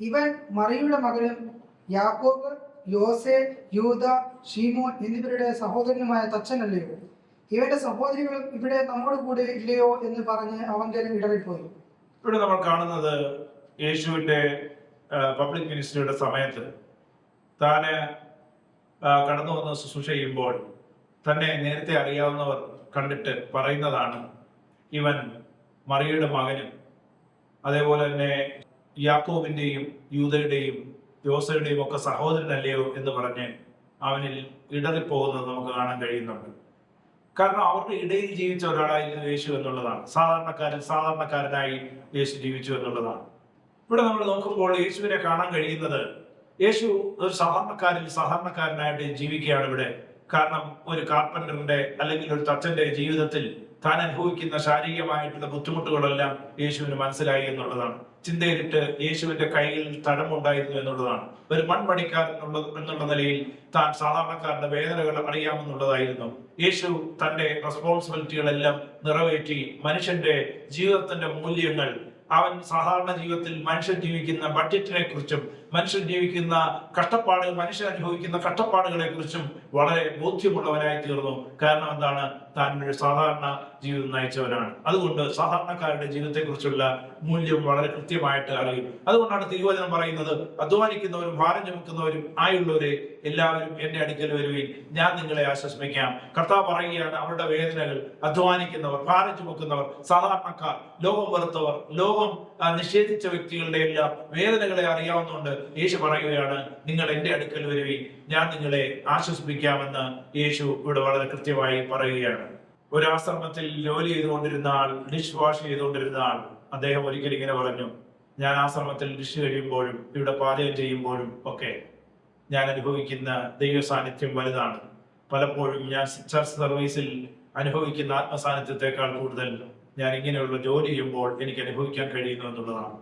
ഇവൻ മറിയുടെ മകനും യാക്കോബ് യോസെ യൂത ഷീമോൻ എന്നിവരുടെ സഹോദരനുമായ തച്ചനല്ലയോ ഇവന്റെ സഹോദരികളും ഇവിടെ നമ്മുടെ കൂടെ ഇല്ലയോ എന്ന് പറഞ്ഞ് അവന്റെ ഇടറിപ്പോയി. ഇവിടെ നമ്മൾ കാണുന്നത് യേശുവിന്റെ പബ്ലിക് മിനിസ്ട്രിയുടെ സമയത്ത് താന് കടന്നു വന്ന് ശുശ്രൂഷ ചെയ്യുമ്പോൾ തന്നെ നേരത്തെ അറിയാവുന്നവർ കണ്ടിട്ട് പറയുന്നതാണ് ഇവൻ മറിയയുടെ മകനും. അതേപോലെ തന്നെ യാക്കോബിന്റെയും യൂതയുടെയും യോസയുടെയും ഒക്കെ സഹോദരനല്ലയോ എന്ന് പറഞ്ഞ് അവനിൽ ഇടറിപ്പോകുന്നത് നമുക്ക് കാണാൻ കഴിയുന്നുണ്ട്. കാരണം അവരുടെ ഇടയിൽ ജീവിച്ച ഒരാളായിരുന്നു യേശു എന്നുള്ളതാണ്. സാധാരണക്കാരൻ സാധാരണക്കാരനായി യേശു ജീവിച്ചു എന്നുള്ളതാണ്. ഇവിടെ നമ്മൾ നോക്കുമ്പോൾ യേശുവിനെ കാണാൻ കഴിയുന്നത് യേശു ഒരു സാധാരണക്കാരിൽ സാധാരണക്കാരനായിട്ട് ജീവിക്കുകയാണ് ഇവിടെ കാരണം ഒരു കാർപ്പന്ററിന്റെ അല്ലെങ്കിൽ ഒരു തച്ചന്റെ ജീവിതത്തിൽ താൻ അനുഭവിക്കുന്ന ശാരീരികമായിട്ടുള്ള ബുദ്ധിമുട്ടുകളെല്ലാം യേശുവിന് മനസ്സിലായി എന്നുള്ളതാണ്. ചിന്തയിലിട്ട് യേശുവിന്റെ കയ്യിൽ തടമുണ്ടായിരുന്നു എന്നുള്ളതാണ്. ഒരു മൺപണിക്കാരൻ എന്നുള്ള എന്നുള്ള നിലയിൽ താൻ സാധാരണക്കാരന്റെ വേദനകൾ അറിയാമെന്നുള്ളതായിരുന്നു. യേശു തന്റെ റെസ്പോൺസിബിലിറ്റികളെല്ലാം നിറവേറ്റി മനുഷ്യന്റെ ജീവിതത്തിന്റെ മൂല്യങ്ങൾ അവൻ സാധാരണ ജീവിതത്തിൽ മനുഷ്യൻ ജീവിക്കുന്ന ബഡ്ജറ്റിനെ കുറിച്ചും മനുഷ്യൻ ജീവിക്കുന്ന കഷ്ടപ്പാടുകൾ മനുഷ്യൻ അനുഭവിക്കുന്ന കഷ്ടപ്പാടുകളെ കുറിച്ചും വളരെ ബോധ്യമുള്ളവനായി തീർന്നു. കാരണം എന്താണ്? താൻ ഒരു സാധാരണ ജീവിതം നയിച്ചവനാണ്. അതുകൊണ്ട് സാധാരണക്കാരുടെ ജീവിതത്തെക്കുറിച്ചുള്ള മൂല്യം വളരെ കൃത്യമായിട്ട് അറിയും. അതുകൊണ്ടാണ് തിരുവചനം പറയുന്നത് അധ്വാനിക്കുന്നവരും ഭാരം ചുമക്കുന്നവരും ആയുള്ളവരെ എല്ലാവരും എന്റെ അടുക്കൽ വരുകയും ഞാൻ നിങ്ങളെ ആശ്വസിപ്പിക്കാം. കർത്താവ് പറയുകയാണ് അവരുടെ വേദനകൾ അധ്വാനിക്കുന്നവർ ഭാരം ചുമക്കുന്നവർ സാധാരണക്കാർ ലോകം വെറുത്തവർ ലോകം നിഷേധിച്ച വ്യക്തികളുടെ എല്ലാം വേദനകളെ അറിയാവുന്നതുകൊണ്ട് യേശു പറയുകയാണ് നിങ്ങൾ എന്റെ അടുക്കൽ വരുകയും ഞാൻ നിങ്ങളെ ആശ്വസിപ്പിക്കാമെന്ന് യേശു ഇവിടെ വളരെ കൃത്യമായി പറയുകയാണ്. ഒരു ആശ്രമത്തിൽ ജോലി ചെയ്തുകൊണ്ടിരുന്ന ആൾ ഡിഷ് വാഷ് ചെയ്തുകൊണ്ടിരുന്ന ആൾ അദ്ദേഹം ഒരിക്കലും ഇങ്ങനെ പറഞ്ഞു ഞാൻ ആശ്രമത്തിൽ ഡിഷ് കഴിയുമ്പോഴും ഇവിടെ പാചകം ചെയ്യുമ്പോഴും ഒക്കെ ഞാൻ അനുഭവിക്കുന്ന ദൈവ സാന്നിധ്യം വലുതാണ്. പലപ്പോഴും ഞാൻ ചർച്ച് സർവീസിൽ അനുഭവിക്കുന്ന ആത്മസാന്നിധ്യത്തെക്കാൾ കൂടുതൽ ഞാൻ ഇങ്ങനെയുള്ള ജോലി ചെയ്യുമ്പോൾ എനിക്ക് അനുഭവിക്കാൻ കഴിയുന്നു എന്നുള്ളതാണ്.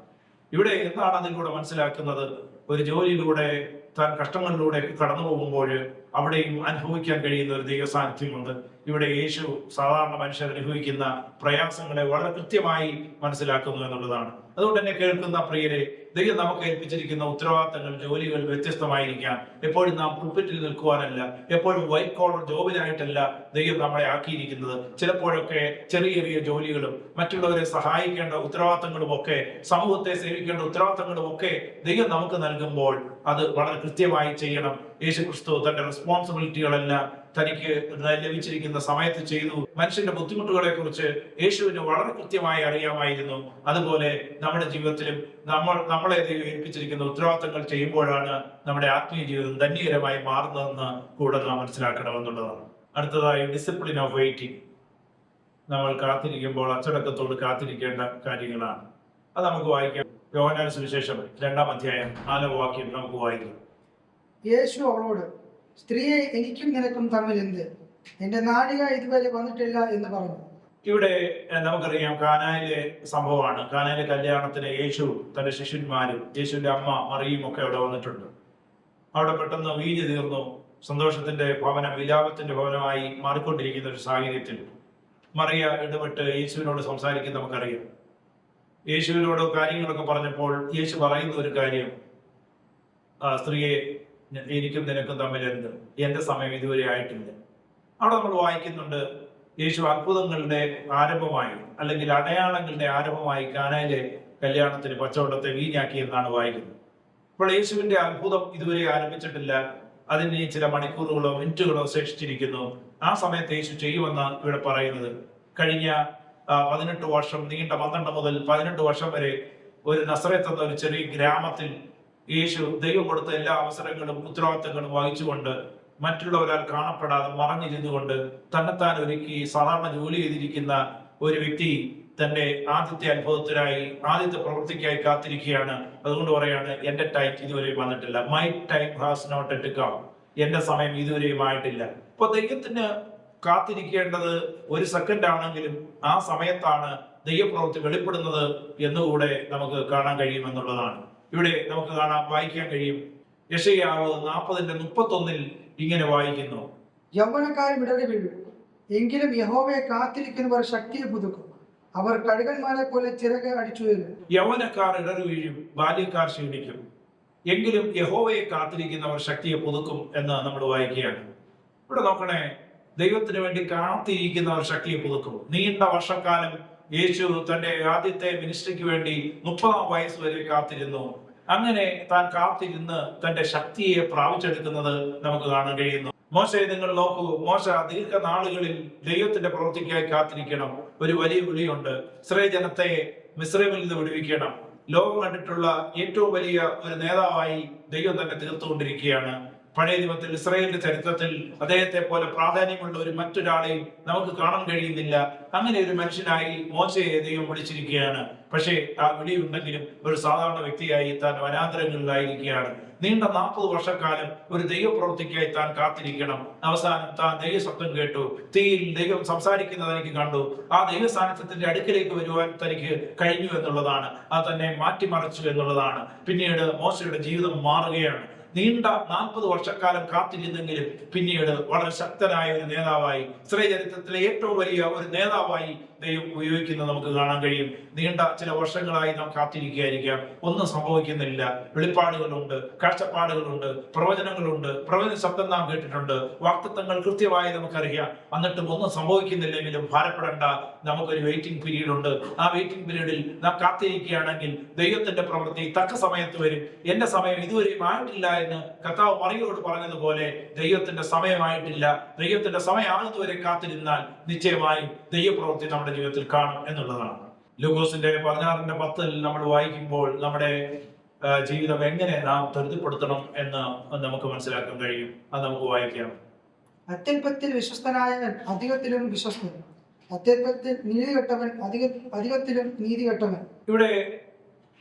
ഇവിടെ എന്താണ് അതിലൂടെ മനസ്സിലാക്കുന്നത്? ഒരു ജോലിയിലൂടെ താൻ കഷ്ടങ്ങളിലൂടെ കടന്നു പോകുമ്പോൾ അവിടെയും അനുഭവിക്കാൻ കഴിയുന്ന ഒരു ദൈവ സാന്നിധ്യമുണ്ട് ഇവിടെ യേശു സാധാരണ മനുഷ്യർ അനുഭവിക്കുന്ന പ്രയാസങ്ങളെ വളരെ കൃത്യമായി മനസ്സിലാക്കുന്നു എന്നുള്ളതാണ്. അതുകൊണ്ട് തന്നെ കേൾക്കുന്ന പ്രിയരെ ദൈവം നമുക്ക് ഏൽപ്പിച്ചിരിക്കുന്ന ഉത്തരവാദിത്തങ്ങൾ ജോലികൾ വ്യത്യസ്തമായിരിക്കാം. എപ്പോഴും നാം പുൽപ്പറ്റിൽ നിൽക്കുവാനല്ല എപ്പോഴും വൈറ്റ് കോളർ ജോബിനായിട്ടല്ല ദൈവം നമ്മളെ ആക്കിയിരിക്കുന്നത്. ചിലപ്പോഴൊക്കെ ചെറിയ ചെറിയ ജോലികളും മറ്റുള്ളവരെ സഹായിക്കേണ്ട ഉത്തരവാദിത്തങ്ങളും ഒക്കെ സമൂഹത്തെ സേവിക്കേണ്ട ഉത്തരവാദിത്തങ്ങളും ഒക്കെ ദൈവം നമുക്ക് നൽകുമ്പോൾ അത് വളരെ കൃത്യമായി ചെയ്യണം. യേശു ക്രിസ്തു തന്റെ റെസ്പോൺസിബിലിറ്റികളെല്ലാം തനിക്ക് ലഭിച്ചിരിക്കുന്ന സമയത്ത് ചെയ്തു. മനുഷ്യന്റെ ബുദ്ധിമുട്ടുകളെ കുറിച്ച് യേശുവിന് വളരെ കൃത്യമായി അറിയാമായിരുന്നു. അതുപോലെ നമ്മുടെ ജീവിതത്തിലും നമ്മൾ നമ്മളെ ഏൽപ്പിച്ചിരിക്കുന്ന ഉത്തരവാദിത്തങ്ങൾ ചെയ്യുമ്പോഴാണ് നമ്മുടെ ആത്മീയ ജീവിതം ധന്യകരമായി മാറുന്നതെന്ന് കൂടെ നാം മനസ്സിലാക്കണമെന്നുള്ളതാണ്. അടുത്തതായി ഡിസിപ്ലിൻ ഓഫ് വെയിറ്റിംഗ് നമ്മൾ കാത്തിരിക്കുമ്പോൾ അച്ചടക്കത്തോട് കാത്തിരിക്കേണ്ട കാര്യങ്ങളാണ്. അത് നമുക്ക് വായിക്കാം. യോഹനാൻ സുവിശേഷം രണ്ടാം അധ്യായം നാലോ വാക്യം നമുക്ക് വായിക്കാം. യേശു അവളോട് സ്ത്രീയെ എനിക്കും നിനക്കും തമ്മിൽ എന്ത് എന്റെ നാടിക ഇതുവരെ വന്നിട്ടില്ല എന്ന് പറഞ്ഞു. ഇവിടെ നമുക്കറിയാം കാനായിലെ സംഭവമാണ്. കാനായിലെ കല്യാണത്തിന് യേശു തന്റെ ശിഷ്യന്മാരും യേശുവിന്റെ അമ്മ മറിയും ഒക്കെ അവിടെ വന്നിട്ടുണ്ട്. അവിടെ പെട്ടെന്ന് വീഞ്ഞു തീർന്നു. സന്തോഷത്തിന്റെ ഭവനം വിലാപത്തിന്റെ ഭവനമായി മാറിക്കൊണ്ടിരിക്കുന്ന ഒരു സാഹചര്യത്തിൽ മറിയ ഇടപെട്ട് യേശുവിനോട് സംസാരിക്കുന്ന നമുക്കറിയാം. യേശുവിനോട് കാര്യങ്ങളൊക്കെ പറഞ്ഞപ്പോൾ യേശു പറയുന്ന ഒരു കാര്യം സ്ത്രീയെ എനിക്കും നിനക്കും തമ്മിൽ എന്ത് എന്റെ സമയം ഇതുവരെ ആയിട്ടില്ല. അവിടെ നമ്മൾ വായിക്കുന്നുണ്ട് യേശു അത്ഭുതങ്ങളുടെ ആരംഭമായി അല്ലെങ്കിൽ അടയാളങ്ങളുടെ ആരംഭമായി കാനയിലെ കല്യാണത്തിന് പച്ചവെള്ളത്തെ വീഞ്ഞാക്കി എന്നാണ് വായിക്കുന്നത്. അപ്പോൾ യേശുവിന്റെ അത്ഭുതം ഇതുവരെ ആരംഭിച്ചിട്ടില്ല. അതിന് ചില മണിക്കൂറുകളോ മിനിറ്റുകളോ ശേഷിച്ചിരിക്കുന്നു. ആ സമയത്ത് യേശു ചെയ്യുമെന്ന് ഇവിടെ പറയുന്നത്. കഴിഞ്ഞ പതിനെട്ട് വർഷം നീണ്ട പന്ത്രണ്ട് മുതൽ പതിനെട്ട് വർഷം വരെ ഒരു നസ്രത്ത് ഒരു ചെറിയ ഗ്രാമത്തിൽ യേശു ദൈവം കൊടുത്ത എല്ലാ അവസരങ്ങളും ഉത്തരവാദിത്തങ്ങളും വഹിച്ചുകൊണ്ട് മറ്റുള്ളവരാൽ കാണപ്പെടാതെ മറഞ്ഞിരുന്നുകൊണ്ട് തന്നെത്താൻ ഒരുക്കി സാധാരണ ജോലി ചെയ്തിരിക്കുന്ന ഒരു വ്യക്തി തന്റെ ആദ്യത്തെ അനുഭവത്തിനായി ആദ്യത്തെ പ്രവൃത്തിക്കായി കാത്തിരിക്കുകയാണ്. അതുകൊണ്ട് പറയാണ് എന്റെ ടൈം ഇതുവരെ വന്നിട്ടില്ല. My time has not yet come. എന്റെ സമയം ഇതുവരെയും ആയിട്ടില്ല. അപ്പൊ ദൈവത്തിന് കാത്തിരിക്കേണ്ടത് ഒരു സെക്കൻഡ് ആണെങ്കിലും ആ സമയത്താണ് ദൈവപ്രവൃത്തി വെളിപ്പെടുന്നത് എന്നുകൂടെ നമുക്ക് കാണാൻ കഴിയുമെന്നുള്ളതാണ്. ഇവിടെ നമുക്ക് കാണാൻ വായിക്കാൻ കഴിയും. യഷയാവ് നാൽപ്പതിന്റെ മുപ്പത്തൊന്നിൽ ഇങ്ങനെ വായിക്കുന്നു. യൗവനക്കാരും ഇടറി വീഴും എങ്കിലും യഹോവയെ കാത്തിരിക്കുന്നവർ ശക്തിയെ പുതുക്കും അവർ കഴുകന്മാരെ പോലെ ചിറക് അടിച്ചുയരും. യൗവനക്കാർ ഇടറി വീഴും ബാല്യക്കാർ ക്ഷീണിക്കും. എങ്കിലും യഹോവയെ കാത്തിരിക്കുന്നവർ ശക്തിയെ പുതുക്കും എന്ന് നമ്മൾ വായിക്കുകയാണ്. ഇവിടെ നോക്കണേ ദൈവത്തിന് വേണ്ടി കാത്തിരിക്കുന്നവർ ശക്തിയെ പുതുക്കും. നീണ്ട വർഷക്കാലം യേശു തന്റെ ആദ്യത്തെ മിനിസ്ട്രിക്ക് വേണ്ടി മുപ്പതാം വയസ്സ് വരെ കാത്തിരുന്നു. അങ്ങനെ താൻ കാത്തിരുന്ന് തന്റെ ശക്തിയെ പ്രാപിച്ചെടുക്കുന്നത് നമുക്ക് കാണാൻ കഴിയുന്നു. മോശ നിങ്ങൾ നോക്കൂ. മോശ ദീർഘനാളുകളിൽ ദൈവത്തിന്റെ പ്രവൃത്തിക്കായി കാത്തിരിക്കണം. ഒരു വലിയ വിളിയുണ്ട്. ഇസ്രേ ജനത്തെ മിശ്രമിൽ നിന്ന് വിടുവിക്കണം. ലോകം കണ്ടിട്ടുള്ള ഏറ്റവും വലിയ ഒരു നേതാവായി ദൈവം തന്നെ തീർത്തുകൊണ്ടിരിക്കുകയാണ്. പഴയ ദിവസത്തിൽ ഇസ്രായേലിന്റെ ചരിത്രത്തിൽ അദ്ദേഹത്തെ പോലെ പ്രാധാന്യമുള്ള ഒരു മറ്റൊരാളെയും നമുക്ക് കാണാൻ കഴിയുന്നില്ല. അങ്ങനെ ഒരു മനുഷ്യനായി മോശയെ ദൈവം വിളിച്ചിരിക്കുകയാണ്. പക്ഷേ ആ വിളിയുണ്ടെങ്കിലും ഒരു സാധാരണ വ്യക്തിയായി താൻ വനാന്തരങ്ങളിലായിരിക്കുകയാണ്. നീണ്ട നാൽപ്പത് വർഷക്കാലം ഒരു ദൈവപ്രവൃത്തിക്കായി താൻ കാത്തിരിക്കണം. അവസാനം താൻ ദൈവശബ്ദം കേട്ടു. തീയിൽ ദൈവം സംസാരിക്കുന്നത് എനിക്ക് കണ്ടു. ആ ദൈവസാന്നിധ്യത്തിന്റെ അടുക്കിലേക്ക് വരുവാൻ തനിക്ക് കഴിഞ്ഞു എന്നുള്ളതാണ്. അത് തന്നെ മാറ്റിമറിച്ചു എന്നുള്ളതാണ്. പിന്നീട് മോശയുടെ ജീവിതം മാറുകയാണ്. നീണ്ട നാൽപ്പത് വർഷക്കാലം കാത്തിരുന്നെങ്കിലും പിന്നീട് വളരെ ശക്തനായ ഒരു നേതാവായി ഇസ്രായേൽ ചരിത്രത്തിലെ ഏറ്റവും വലിയ ഒരു നേതാവായി ദൈവം ഉപയോഗിക്കുന്നത് നമുക്ക് കാണാൻ കഴിയും. നീണ്ട ചില വർഷങ്ങളായി നാം കാത്തിരിക്കുകയായിരിക്കാം. ഒന്നും സംഭവിക്കുന്നില്ല. വെളിപ്പാടുകളുണ്ട് കാഴ്ചപ്പാടുകളുണ്ട് പ്രവചനങ്ങളുണ്ട് പ്രവചന ശബ്ദം നാം കേട്ടിട്ടുണ്ട്. വാക്തത്വങ്ങൾ കൃത്യമായി നമുക്കറിയാം. എന്നിട്ടും ഒന്നും സംഭവിക്കുന്നില്ലെങ്കിലും ഭാരപ്പെടേണ്ട നമുക്കൊരു വെയിറ്റിംഗ് പീരീഡ് ഉണ്ട്. ആ വെയിറ്റിംഗ് പീരീഡിൽ നാം കാത്തിരിക്കുകയാണെങ്കിൽ ദൈവത്തിന്റെ പ്രവൃത്തി തക്ക സമയത്ത് വരും. എന്റെ സമയം ഇതുവരെയും ആയിട്ടില്ല എന്ന് കർത്താവ് മറിയോട് പറഞ്ഞതുപോലെ ദൈവത്തിന്റെ സമയമായിട്ടില്ല ദൈവത്തിന്റെ സമയമാകുന്നതുവരെ കാത്തിരുന്നാൽ നിശ്ചയമായും ദൈവപ്രവൃത്തി നമ്മുടെ ജീവിതത്തിൽ കാണും എന്നുള്ളതാണ്. ലൂക്കോസിന്റെ പതിനാറിന്റെ പത്തിൽ നമ്മൾ വായിക്കുമ്പോൾ നമ്മുടെ ജീവിതം എങ്ങനെ നാം ത്വരിതപ്പെടുത്തണം എന്ന് നമുക്ക് മനസ്സിലാക്കാൻ കഴിയും. അത് നമുക്ക് വായിക്കാം. അത്യൽപത്തിൽ വിശ്വസ്തനായവൻ അധികത്തിലും വിശ്വസ്തൻ. അത്യൽപത്തിൽ നീതി കെട്ടവൻ അധിക അധികത്തിലും നീതി കെട്ടവൻ ഇവിടെ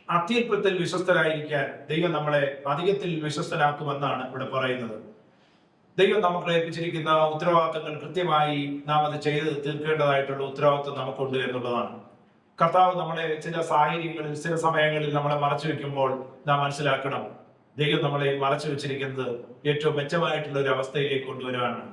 അത്യൽപത്തിൽ വിശ്വസ്തരായിരിക്കാൻ ദൈവം നമ്മളെ അധികത്തിൽ വിശ്വസ്തനാക്കുമെന്നാണ് ഇവിടെ പറയുന്നത്. ദൈവം നമുക്ക് ഏൽപ്പിച്ചിരിക്കുന്ന ഉത്തരവാദിത്തങ്ങൾ കൃത്യമായി നാം അത് ചെയ്ത് തീർക്കേണ്ടതായിട്ടുള്ള ഉത്തരവാദിത്വം നമുക്കുണ്ട് എന്നുള്ളതാണ്. കർത്താവ് നമ്മളെ ചില സാഹചര്യങ്ങളിൽ ചില സമയങ്ങളിൽ നമ്മളെ മറച്ചു വെക്കുമ്പോൾ നാം മനസ്സിലാക്കണം. ദൈവം നമ്മളെ മറച്ചു വെച്ചിരിക്കുന്നത് ഏറ്റവും മെച്ചമായിട്ടുള്ള ഒരു അവസ്ഥയിലേക്ക് കൊണ്ടുവരാനാണ്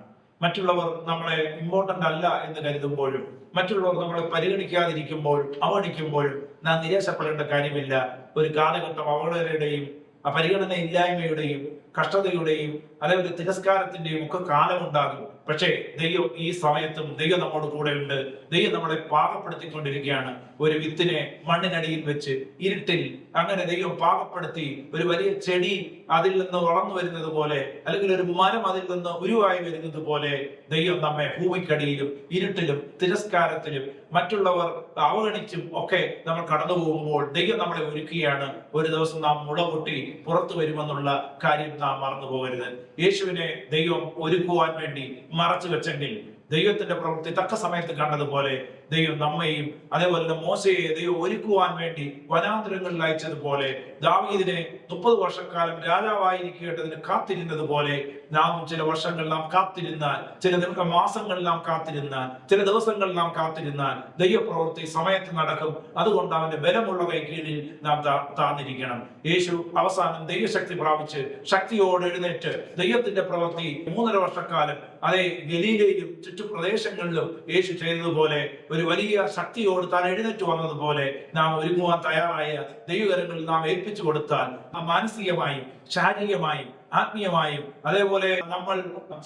മറ്റുള്ളവർ നമ്മളെ ഇമ്പോർട്ടന്റ് അല്ല എന്ന് കരുതുമ്പോഴും മറ്റുള്ളവർ നമ്മളെ പരിഗണിക്കാതിരിക്കുമ്പോൾ അവഗണിക്കുമ്പോഴും നാം നിരാശപ്പെടേണ്ട കാര്യമില്ല. ഒരു കാലഘട്ടം അവഗണനയുടെയും ആ പരിഗണന ഇല്ലായ്മയുടെയും കഷ്ടതയുടെയും അതേപോലെ തിരസ്കാരത്തിന്റെയും ഒക്കെ കാലമുണ്ടാകും പക്ഷേ ദൈവം ഈ സമയത്തും ദൈവം നമ്മോട് കൂടെ ഉണ്ട് ദൈവം നമ്മളെ പാകപ്പെടുത്തിക്കൊണ്ടിരിക്കുകയാണ് ഒരു വിത്തിനെ മണ്ണിനടിയിൽ വെച്ച് ഇരുട്ടിൽ അങ്ങനെ ദൈവം പാകപ്പെടുത്തി ഒരു വലിയ ചെടി അതിൽ നിന്ന് വളർന്നു വരുന്നത് പോലെ അല്ലെങ്കിൽ ഒരു മരം അതിൽ നിന്ന് ഉരുവായി വരുന്നത് പോലെ ദൈവം നമ്മെ ഭൂമിക്കടിയിലും ഇരുട്ടിലും തിരസ്കാരത്തിലും മറ്റുള്ളവർ അവഗണിച്ചും ഒക്കെ നമ്മൾ കടന്നു പോകുമ്പോൾ ദൈവം നമ്മളെ ഒരുക്കുകയാണ്. ഒരു ദിവസം നാം മുള പൊട്ടി പുറത്തു വരുമെന്നുള്ള കാര്യം നാം മറന്നു പോകരുത് യേശുവിനെ ദൈവം ഒരുക്കുവാൻ വേണ്ടി മറച്ചു വെച്ചെങ്കിൽ ദൈവത്തിന്റെ പ്രവൃത്തി തക്ക സമയത്ത് കണ്ടതുപോലെ ദൈവം നമ്മയും അതേപോലെ തന്നെ മോശയെ ദൈവം ഒരുക്കുവാൻ വേണ്ടി വനാന്തരങ്ങളിൽ അയച്ചതുപോലെ ദാവീദിനെ മുപ്പത് വർഷക്കാലം രാജാവായിരിക്കേണ്ടതിന് കാത്തിരുന്നത് പോലെ നാം ചില വർഷങ്ങൾ നാം കാത്തിരുന്നാൽ ചില മാസങ്ങൾ നാം കാത്തിരുന്നാൽ ചില ദിവസങ്ങൾ നാം കാത്തിരുന്നാൽ ദൈവപ്രവൃത്തി സമയത്ത് നടക്കും. അതുകൊണ്ട് അവന്റെ ബലമുള്ള കൈ കീഴിൽ നാം താന്നിരിക്കണം. യേശു അവസാനം ദൈവശക്തി പ്രാപിച്ച് ശക്തിയോട് എഴുന്നേറ്റ് ദൈവത്തിന്റെ പ്രവൃത്തി മൂന്നര വർഷക്കാലം അതേ ഗലീലയിലും ചുറ്റുപ്രദേശങ്ങളിലും യേശു ചെയ്തതുപോലെ ഒരു വലിയ ശക്തിയോട് താൻ എഴുന്നേറ്റ് വന്നതുപോലെ നാം ഒരുങ്ങുവാൻ തയ്യാറായ ദൈവകരങ്ങളിൽ നാം ഏൽപ്പിച്ചു കൊടുത്താൽ മാനസികമായും ശാരീരികമായും ആത്മീയമായും അതേപോലെ നമ്മൾ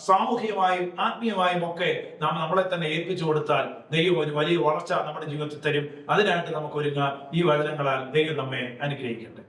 സാമൂഹികമായും ആത്മീയമായും ഒക്കെ നാം നമ്മളെ തന്നെ ഏൽപ്പിച്ചു കൊടുത്താൽ ദൈവം ഒരു വലിയ വളർച്ച നമ്മുടെ ജീവിതത്തിൽ തരും. അതിനായിട്ട് നമുക്ക് ഒരുങ്ങാൻ ഈ വചനങ്ങളാൽ ദൈവം നമ്മെ അനുഗ്രഹിക്കട്ടെ.